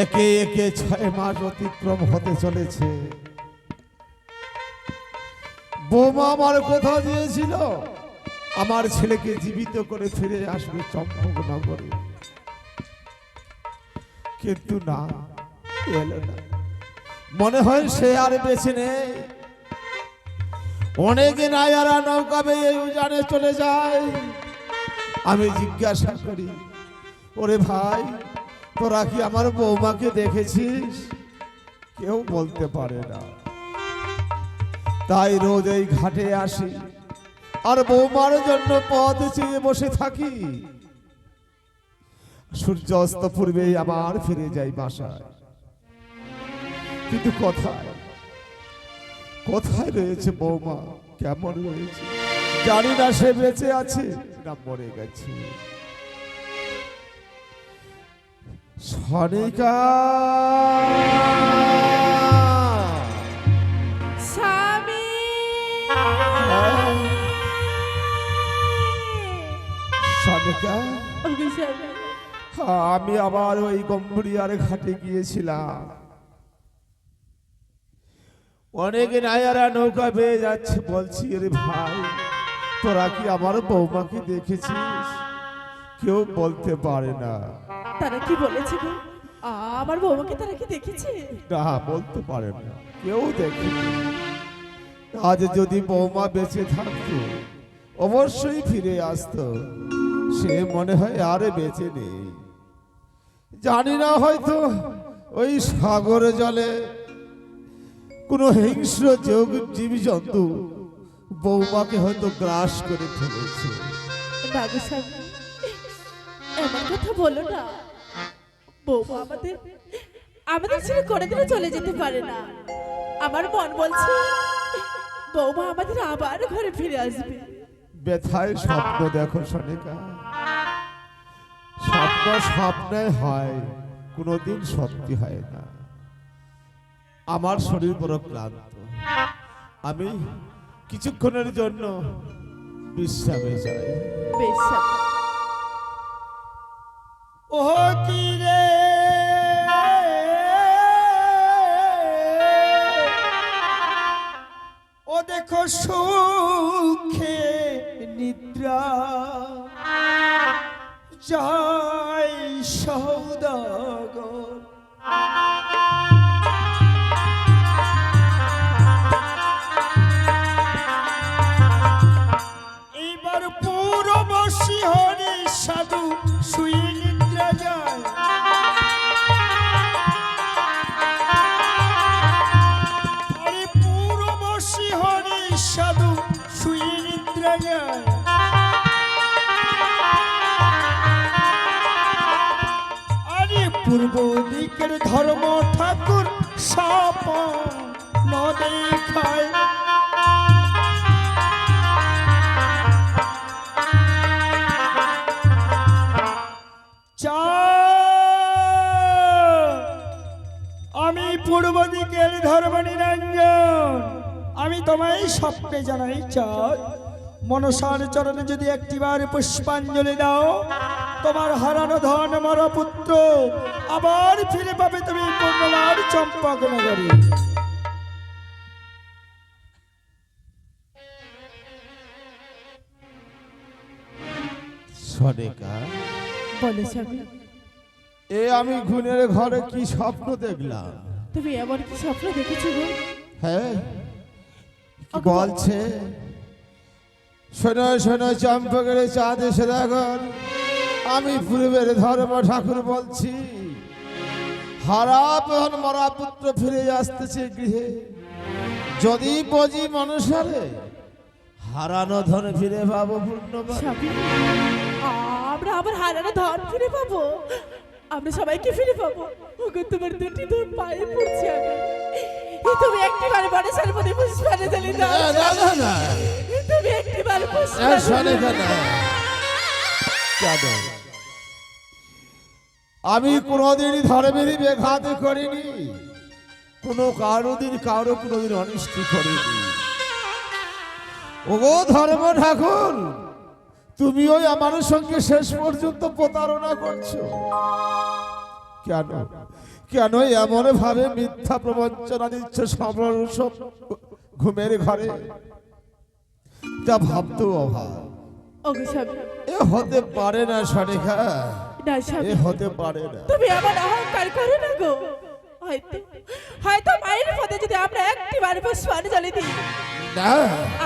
একে একে ছয় মাস অতিক্রম হতে চলেছে। বোমা আমার কথা দিয়েছিল, আমার ছেলেকে জীবিত করে ফিরে আসবে চম্পকনগরে। কিন্তু না, এলো না। মনে হয় সে আর বেছে নেই। অনেকে নায়ারা নৌকা বেয়ে উজানে চলে যায়। আমি জিজ্ঞাসা করি, ওরে ভাই তোরা আমার বৌমাকে দেখেছিস কেউ বলতে পারে না। তাই রোজ এই ঘাটে আসি। আর বৌমার জন্য পথ চেয়ে বসে থাকি। সূর্য অস্ত পূর্বেই আবার ফিরে যাই বাসায়। কিন্তু কোথায়? কোথায় রয়েছে বৌমা? কেমন রয়েছে? জানি না সে বেঁচে আছে না মরে গেছে। সনিকা ওগো আমি আবার ওই গম্ভীরিয়ার ঘাটে গিয়েছিলাম। অনেক নায়ারা নৌকা পেয়ে যাচ্ছে। বলছি রে ভাই তোরা কি আমার বৌমাকে দেখেছিস? কেউ বলতে পারে না। তারা কি বলেছে গো? আমার বৌমাকে তারা কি দেখেছে? না বলতে পারে না। কেউ দেখেনি আজ যদি বৌমা বেঁচে থাকতো অবশ্যই ফিরে আসতো। সে মনে হয় আরে বেঁচে নেই। জানি না হয়তো ওই সাগর জলে কোনো হিংস্র যোগ জীব জন্তু বৌমাকে হয়তো গ্রাস করে ফেলেছে। এমন কথা বলো না। বৌমা আমাদের আমাদের ছেড়ে কোনোদিনও চলে যেতে পারে না। আমার মন বলছে বৌমা আমাদের আবার ঘরে ফিরে আসবে। ব্যথায় স্বপ্ন দেখো সনিকা স্বপ্ন স্বপ্নে হয় কোনোদিন সত্যি হয় না। আমার শরীর বড় ক্লান্ত। আমি কিছুক্ষণের জন্য বিশ্রামে যাই। বেশ স্বামী। ও কি রে সুখে নিদ্রা জয় সৌদাগর এইবার পূর্বশী হরি সাধু শুয়ে পূর্ব দিকের ধর্ম ঠাকুর সাপ ন পূর্ব ধর্ম নিরঞ্জন। আমি তোমায় স্বপ্নে জানাই চাঁদ মনসার চরণে যদি একটিবার পুষ্পাঞ্জলি দাও তোমার হারানো ধন মর পুত্র আবার ফিরে পাবে তুমি পূর্ণবার চম্পক নগরী। এ আমি ঘুনের ঘরে কি স্বপ্ন দেখলাম? তুমি এমন কি স্বপ্ন দেখেছ গো? হ্যাঁ। বলছে? শোনো শোনো চম্পকের চাঁদ এসে দেখুন আমি পূর্বের ধর্ম ঠাকুর বলছি। হারা প্রহন মরা পুত্র ফিরে আসতেছে গৃহে। যদি বজি মানুষারে হারানো ধন ফিরে পাবো স্বামী আমরা আবার হারানো ধন ফিরে পাবো? আমরা সবাইকে ফিরে পাবো। ওগো তোমার দুটি ধন পায়ে পড়ছি আমি তুমি একটিবার মানুষের মধ্যে পুষ্পানে জ্বালি দাও না না না তুমি একটিবার না শোনে কেন কেন? আমি কোনোদিন ধর্মের বেঘাত করিনি। কোনো কারও দিন কারও কোনোদিন অনিষ্টি করিনি। ওগো ধর্ম ঠাকুর তুমি ওই আমার সঙ্গে শেষ পর্যন্ত প্রতারণা করছ। কেন? কেন এমন ভাবে মিথ্যা প্রবঞ্চনা দিচ্ছ সব ঘুমের ঘরে? যা ভাবতো অভাব। এ হতে পারে না সরেখা এ হতে পারে না। তুমি আমার অহংকার করো না গো। হয়তো হয়তো মায়ের পথে যদি আমরা পুষ্পাঞ্জলি দিই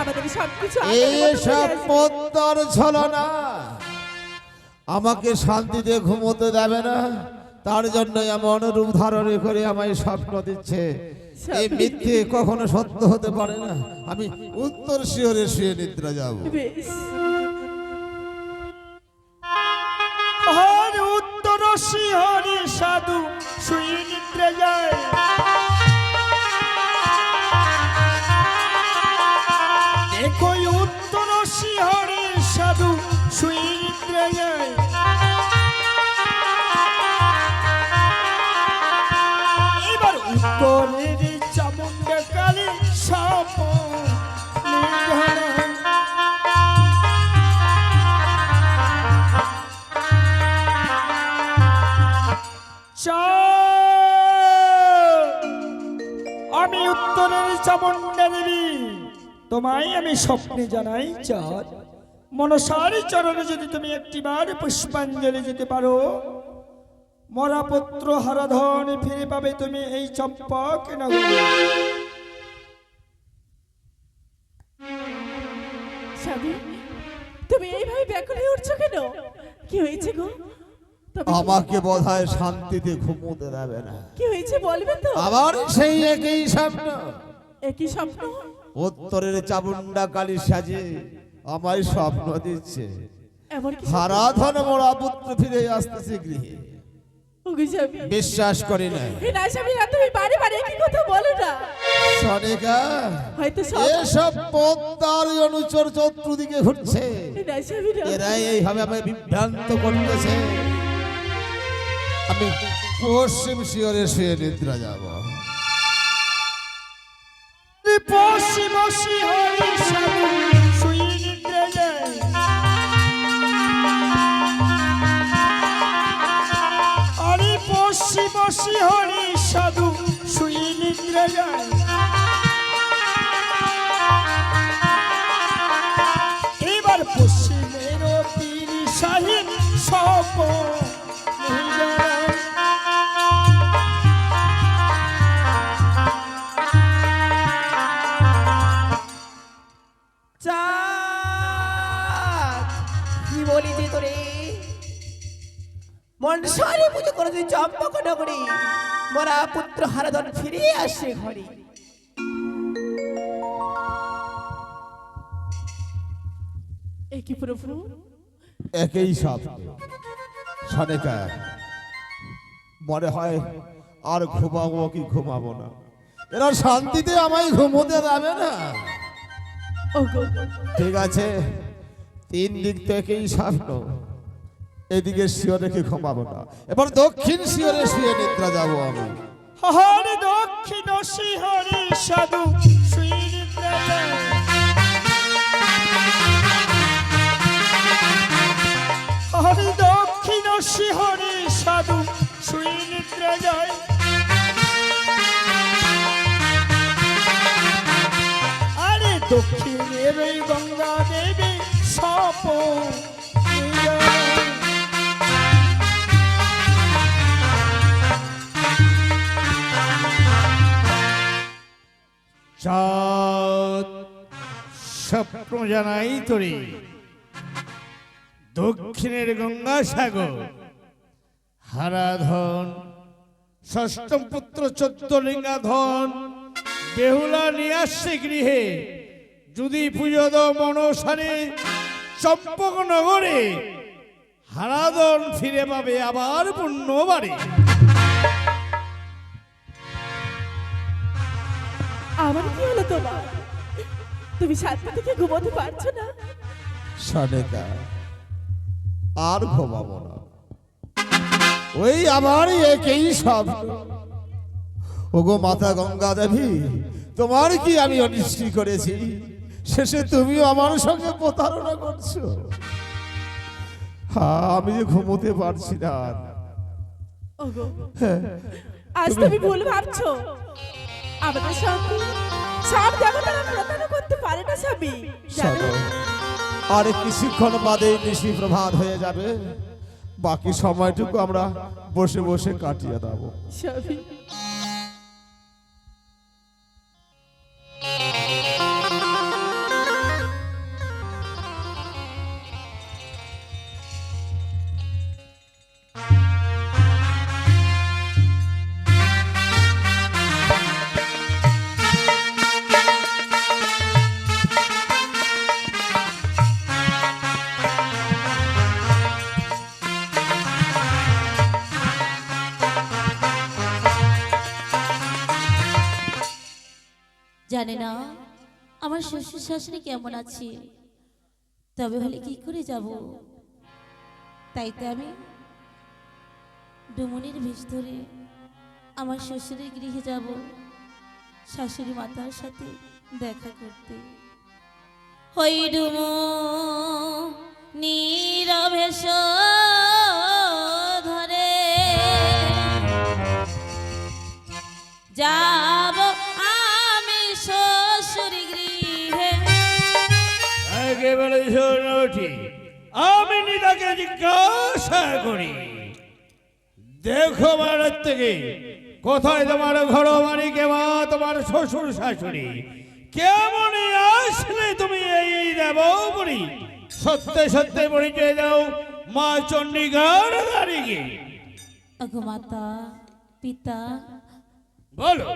আমাদের সবকিছু এইসব। পদ্মার ছলনা। আমাকে শান্তিতে ঘুমোতে দেবে না। তার জন্য এমন রূপ ধারণ করে আমায় স্বপ্ন দিচ্ছে। এই মিথ্যে কখনো সত্য হতে পারে না। আমি উত্তর শিওরে শুয়ে নিদ্রা যাব। উত্তর হরি সাধু শুয়ে নিদ্রে যায়। তোমায় আমি স্বপ্নে জানাই চাঁদ। মনসার চরণে যদি তুমি একটিবার পুষ্পাঞ্জলি যেতে পারো মরাপুত্র হারাধন ফিরে পাবে তুমি এই চম্পক নগরে তুমি এইভাবে ব্যাকুল হয়ে উঠছো কেন? কি হয়েছে গো? আমাকে বোধহয় শান্তিতে ঘুমোতে দেবে না। কি হয়েছে বলবে তো? আবার সেই একই স্বপ্ন। একই স্বপ্ন? উত্তরের চামুন্ডা কালী সাজে আমায় স্বপ্ন দিচ্ছে। হারাধন মোড়া পুত্র ফিরে আসতেছে গৃহে। বিশ্বাস করি না। এই না স্বামী না তুমি বারে বারে একই কথা বলো না। সনিকা হয়তো সব এসব পদ্মার অনুচর চতুর্দিকে ঘুরছে। এইভাবে আমায় বিভ্রান্ত করতেছে। আমি পশ্চিম শিওরে শুয়ে নিদ্রা যাব। পশ্চিম শিহরি সাধু শুয়ে নিদ্রে যায় আরে সাধু শুয়ে নিদ্রে যায় মনসারে পুজো করে তুই চম্পক নগরী মরা পুত্র হারাধন ফিরে আসে ঘরে। এ কি প্রভু? একই সব সনিকা মনে হয় আর ঘুমাবো কি ঘুমাবো না। এরা শান্তিতে আমায় ঘুমোতে দেবে না। ঠিক আছে তিন দিক থেকেই স্বপ্ন এদিকে শিওরে রেখে ঘুমাবো না? এবার দক্ষিণ শিওরে শুয়ে নিদ্রা যাব আমি। হরে দক্ষিণ শিহরি সাধু, শুয়ে নিদ্রা হরে দক্ষিণ শিহরি সাধু, শুয়ে নিদ্রা যায় আরে দক্ষিণের ওই গঙ্গা দেবী সপ চাঁদ স্বপ্ন জানাই তোরে। দক্ষিণের গঙ্গাসাগর। হারাধন। ষষ্ঠম পুত্র চোদ্দ লিঙ্গাধন। বেহুলা নিয়ে আসছে গৃহে। যদি পুজো মনসারে। চম্পক নগরে হারাধন ফিরে পাবে আবার পুণ্য আমার কি হলো তোমার? তুমি শান্তি থেকে ঘুমোতে পারছ না? সনেকা আর ঘুমাবো না। ওই আমার একই সব। ওগো মাতা গঙ্গা দেবী তোমার কি আমি অনিষ্টি করেছি? শেষে তুমিও আমার সঙ্গে প্রতারণা করছ। হ্যাঁ আমি যে ঘুমোতে পারছি না। আজ তুমি- তুমি ভুল ভাবছ। আমাদের সঙ্গে সব দেবতারা প্রতারণা করতে পারে না স্বামী। আর কিছুক্ষণ বাদে নিশি প্রভাত হয়ে যাবে। বাকি সময়টুকু আমরা বসে বসে কাটিয়ে দেবো। স্বামী। আমার শ্বশুর শাশুড়ি কেমন আছে? তবে হলে কি করে যাব? তাই তো আমি ডুমুনির বেশ ধরে আমার শ্বশুরের গৃহে যাব শাশুড়ি মাতার সাথে দেখা করতে। হই ডুমু নীরবেশ শোনোটি আমি নিতাকে জিজ্ঞাসা করি দেখো ভারত থেকে কোথায় তোমার ঘর বাড়ি কেমন তোমার শ্বশুর শাশুড়ি? কেমন আসলে তুমি এই দেব বলি সত্যি সত্যি পরিচয় দাও মা চণ্ডীগড় দাঁড়িয়ে। মাতা পিতা বলো।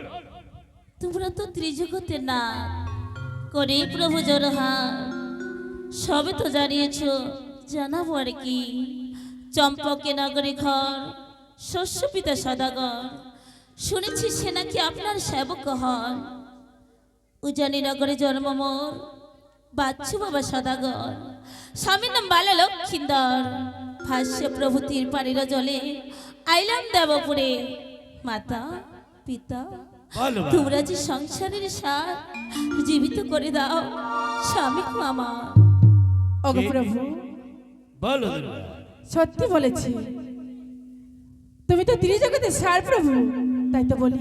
তোমরা তো ত্রিজগতে না করে প্রভু জোরহার সবে তো জানিয়েছ। জানাব আর কি। চম্পকে নগরী ঘর শস্য পিতা সদাগর। শুনেছি সে নাকি আপনার সেবক হন। উজানি নগরে জন্ম মোর বাচ্চু বাবা সদাগর। স্বামীর নাম বালা লক্ষিন্দর ভাষ্য প্রভু তীর পানির জলে আইলাম দেবপুরে। মাতা পিতা তোমরা যে সংসারের সার জীবিত করে দাও স্বামী মামা ওগো প্রভু। বলো সত্যি বলেছি। তুমি তো ত্রিজগতের সার প্রভু তাই তো বলি।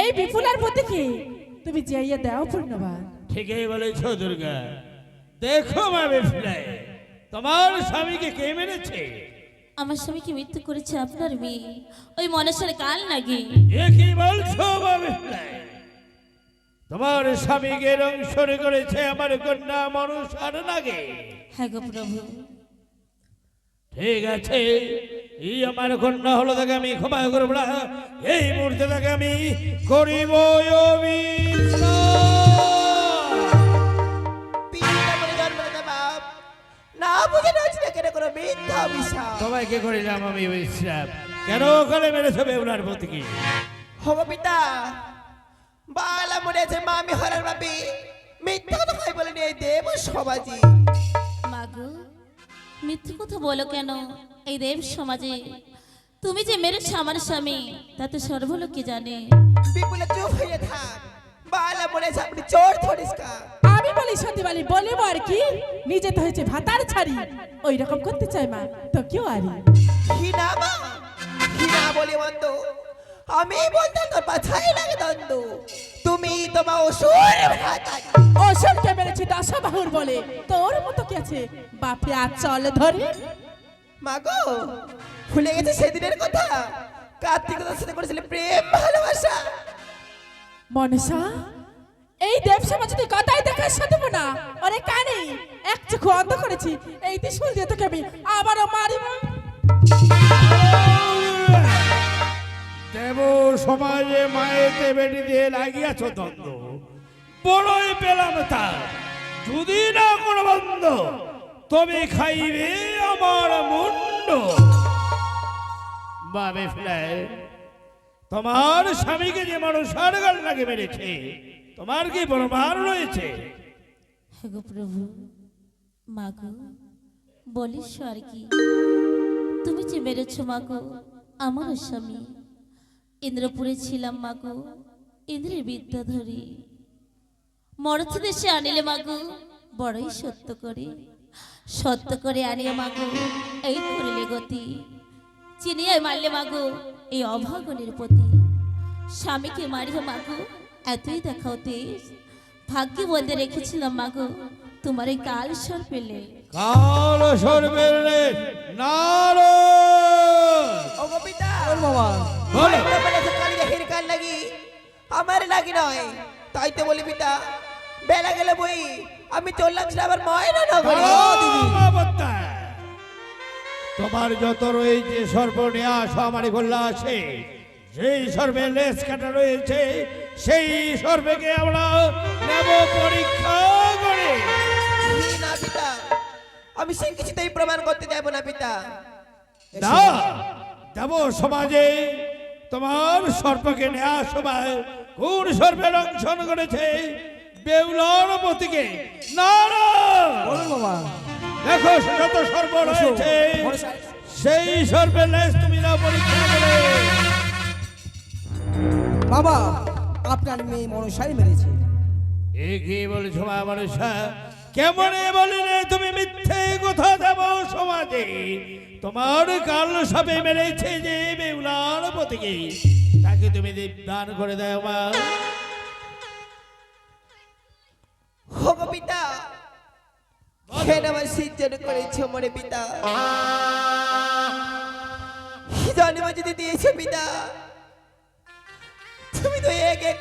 এই বিপুলার প্রতীকে তুমি যাইয়া দাও পূর্ণবাদ। ঠিকই বলেছ দুর্গা। দেখো মা বেফিলাই তোমার স্বামীকে কে মেরেছে আমার স্বামীকে মৃত্যু করেছে আপনার মেয়ে? ওই মনসার কাল নাকি? এ কি বলছো মা বেফিলাই তোমার স্বামীকে রংসর করেছে আমার কন্যা মনুষার লাগে হ্যাঁ গো প্রভু। ঠিক আছে এই আমার কন্যা হলো তাকে আমি ক্ষমা করব না। এই মুহূর্তে তাকে আমি করিব তোমাকে করিলাম আমি কেন ওখানে মেরেছে বেউলার প্রতীকে হব পিতা বালা মনে আছে মা আমি হরার বাপি। মিথ্যা কথা ভাই বলে নিয়ে দেব সমাজি। মাগো মিথ্যে কথা বলো কেন? এই দেব সমাজে। তুমি যে মেরেছো আমার স্বামী তাতে সর্বলোকে জানে। বিপুলে চুপ হয়ে থাক। বালা মনে আছে আপনি চোর ধরিস কা। আমি বলি সত্যি বলি বলিব আর কি? নিজে তো হয়েছে ভাতার ছাড়ি। ওই রকম করতে চাই মা তো কেউ আরি। কি না মা কি না বলি বন্ধ আমি বলতাম তোর পাছাই লাগে দ্বন্দ্ব। তুমি তোমার অসুর অসুরকে মেরেছি দশা বাহুর বলে। তোর মতো কি আছে? বাপরে আজ চল ধরে। মাগো ভুলে গেছে সেদিনের কথা? কার্তিক কার্তিকতার সাথে করেছিলে প্রেম ভালোবাসা। মনসা এই দেব সমাজ তুই কথাই দেখা দেবো না আরে কানে এক চোখ অন্ধ করেছি এই ত্রিশুল দিয়ে তোকে আমি আবারও মারিব। সমাজে মায়েতে বেটি দিয়ে লাগিয়াছ দ্বন্দ্ব। বড়ই পেলাম তার। যদি না কোনো বন্ধ তবে খাইবে আমার মুন্ড। বাবে তোমার স্বামীকে যে মানুষ সার গাল লাগে মেরেছে, তোমার কি প্রমাণ রয়েছে? প্রভু বলিস আর কি। তুমি যে মেরেছ মাগো আমার স্বামী। ইন্দ্রপুরে ছিলাম মাগু। ইন্দ্রের বিদ্যা ধরি। মরথ দেশে আনিলে মাগু বড়ই সত্য করে। সত্য করে আনিয়ে মাগু এই করিলে গতি। চিনিয়ায় মারলে মাগু এই অভাগনের প্রতি। স্বামীকে মারিও মাগু এতই দেখাও তেজ। ভাগ্যে বলতে রেখেছিলাম মাগো তোমার এই কাল সর পেলে। কাল নারদ! ও গোপিতা আমার লাগি নয়। তাই তো বলি পিতা বেলা গেলে বই আমি চললাম ছিল আবার ময়না নগরে অবত্যা। তোমার যত রয়েছে সর্বন্যাস আমার গোল্লা আছে। সেই সর্বে লেস কাটা রয়েছে সেই সর্বেকে আমরা নেব পরীক্ষা করে। না পিতা আমি সে কিছুতেই প্রমাণ করতে দেব না পিতা। না দেব সমাজে। তোমার সর্পকে নেওয়া সময় কোন সর্বের অংশন করেছে? বেউলার মতিকে দেখো যত সর্ব রয়েছে সেই সর্বের লেজ তুমি না পরীক্ষা করে। বাবা আপনার মেয়ে মনসাই মেরেছে। এ কি বলছো মা মানুষা কেমন বলিলে তুমি মিথ্যে কথা দেব সমাজে? তোমার কাল সবে মেরেছে যে বেউলার পতিকে। তাকে তুমি দান করে দাও মা। পিতা যদি দিয়েছ পিতা? তুমি এক এক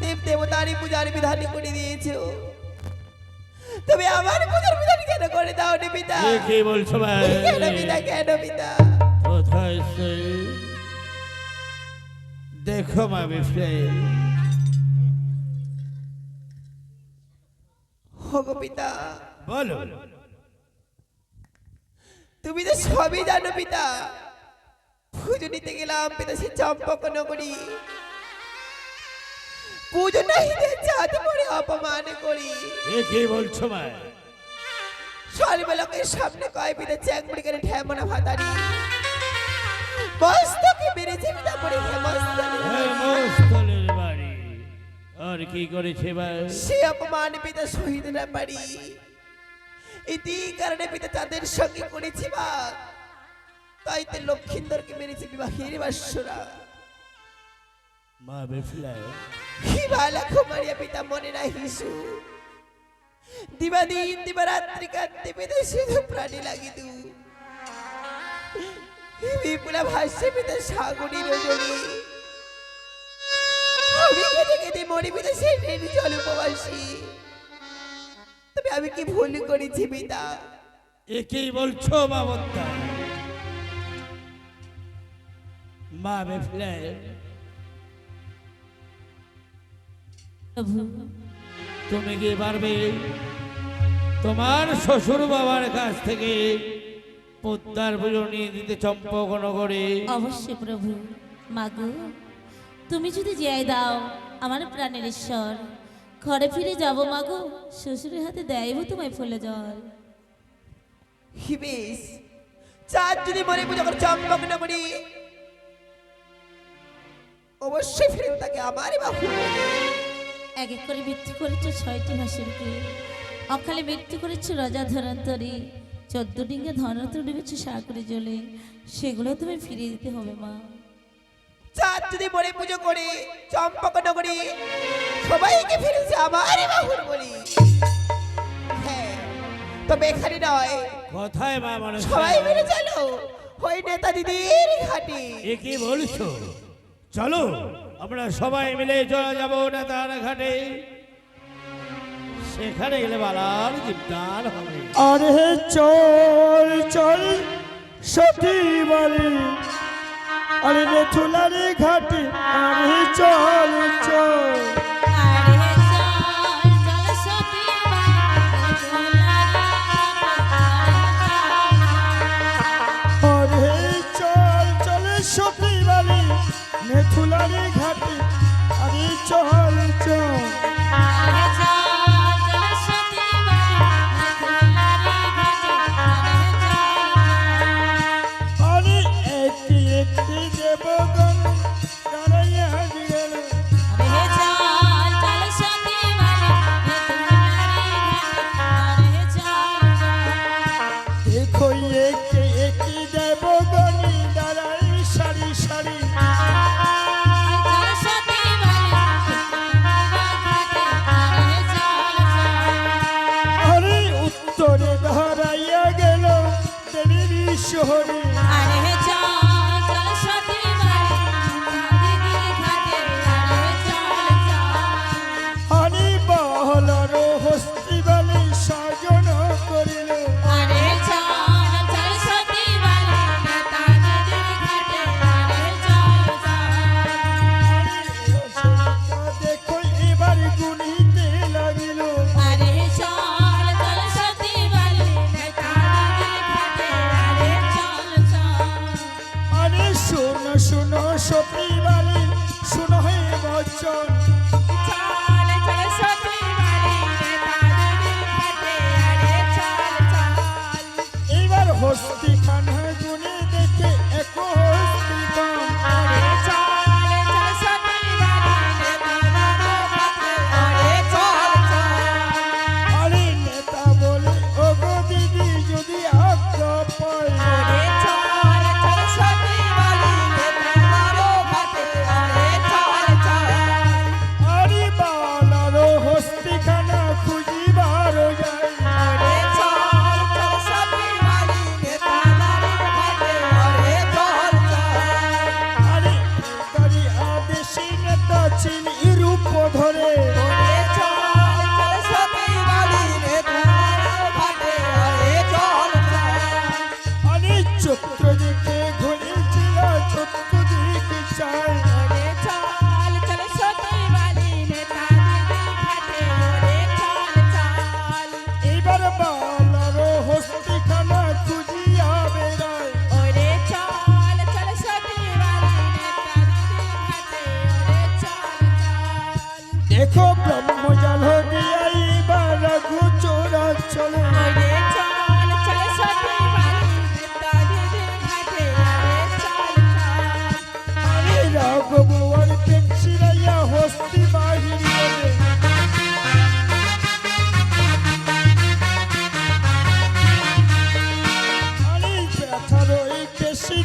দেব দেবতারই পূজার বিধান করে দিয়েছ। তুমি আমার পূজার বিধান কেন করে দাও নি পিতা? কি বলছো মা কেন পিতা কেন পিতা? কোথায় সে? দেখো মা বিফলে হো পিতা। বলো। তুমি তো সবই জানো পিতা। পুজো নিতে গেলাম পিতা সে চম্পক নগরী। পুজো নাহিতে জাতি করে অপমান করি। এ কি বলছো মা সর্বলোকের সামনে কয় পিতা চ্যাংমুড়ি করে ঠেমনা ভাতারি। মস্তকে মেরেছে পিতা করে হেমস্তলে হেমস্থলের বাড়ি আর কি করেছে বা? সে অপমান পিতা শহীদ না পারি। ইতি কারণে পিতা তাদের সঙ্গে করেছি বা। তাই তো লক্ষিন্দরকে মেরেছে বিবাহের বাসরা মা বিফলে হিমালা কুমারিয়া পিতা মনে নাই হিসু দিবাদিন দিবারাত্রি কান্তি পিতা শুধু প্রাণী লাগিদু বিপুলা ভাষ্যে পিতা সাগরী রজনী আমি কেটে কেটে মরি পিতা সেই নির্জল উপবাসী তবে আমি কি ভুল করেছি পিতা এ কি বলছো মা মা বিফলে তুমি কি পারবে? তোমার শ্বশুর বাবার কাছ থেকে পদ্মার পুজো নিয়ে দিতে চম্পক নগরে অবশ্যই প্রভু। মাগু তুমি যদি জিয়াই দাও আমার প্রাণের ঈশ্বর ঘরে ফিরে যাব মাগো শ্বশুরের হাতে দেয়ব তোমায় ফুলে জল। হিবেশ চাঁদ যদি মরে পুজো করে চম্পক করি অবশ্যই ফিরে তাকে আমারই বাবু এক এক করে মৃত্যু করেছ ছয়টি ভাসুরকে অকালে মৃত্যু করেছ রাজা ধরান্তরে চোদ্দ ডিঙ্গে ধরান্তর ডুবেছ সাগরে জলে। সেগুলো তুমি ফিরিয়ে দিতে হবে মা। চাঁদ যদি মরে পুজো করে চম্পক নগরী সবাইকে ফিরেছে আমারই বাহুর বলি। হ্যাঁ তবে এখানে নয়। কোথায় মা মানুষ সবাই মিলে চলো ওই নেতা দিদির ঘাটে। এ কি বলছো? চলো, আমরা সবাই মিলে চলে যাব নেতার ঘাটে। সেখানে গেলে বালার জীবদান হবে। আরে চল চল, সতী বাড়ি আরে রে ঘাটে, আরে চল চল।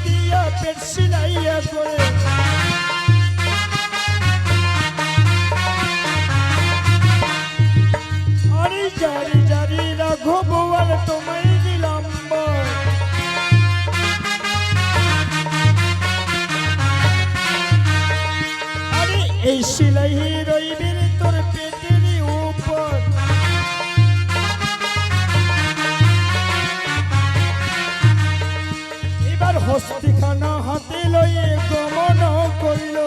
দিয়া পেট সিলাইয়া করে আরে জারি জারি রাঘব আর তোমায় হস্তিখানা হাতে লইয়ে গমন করিল।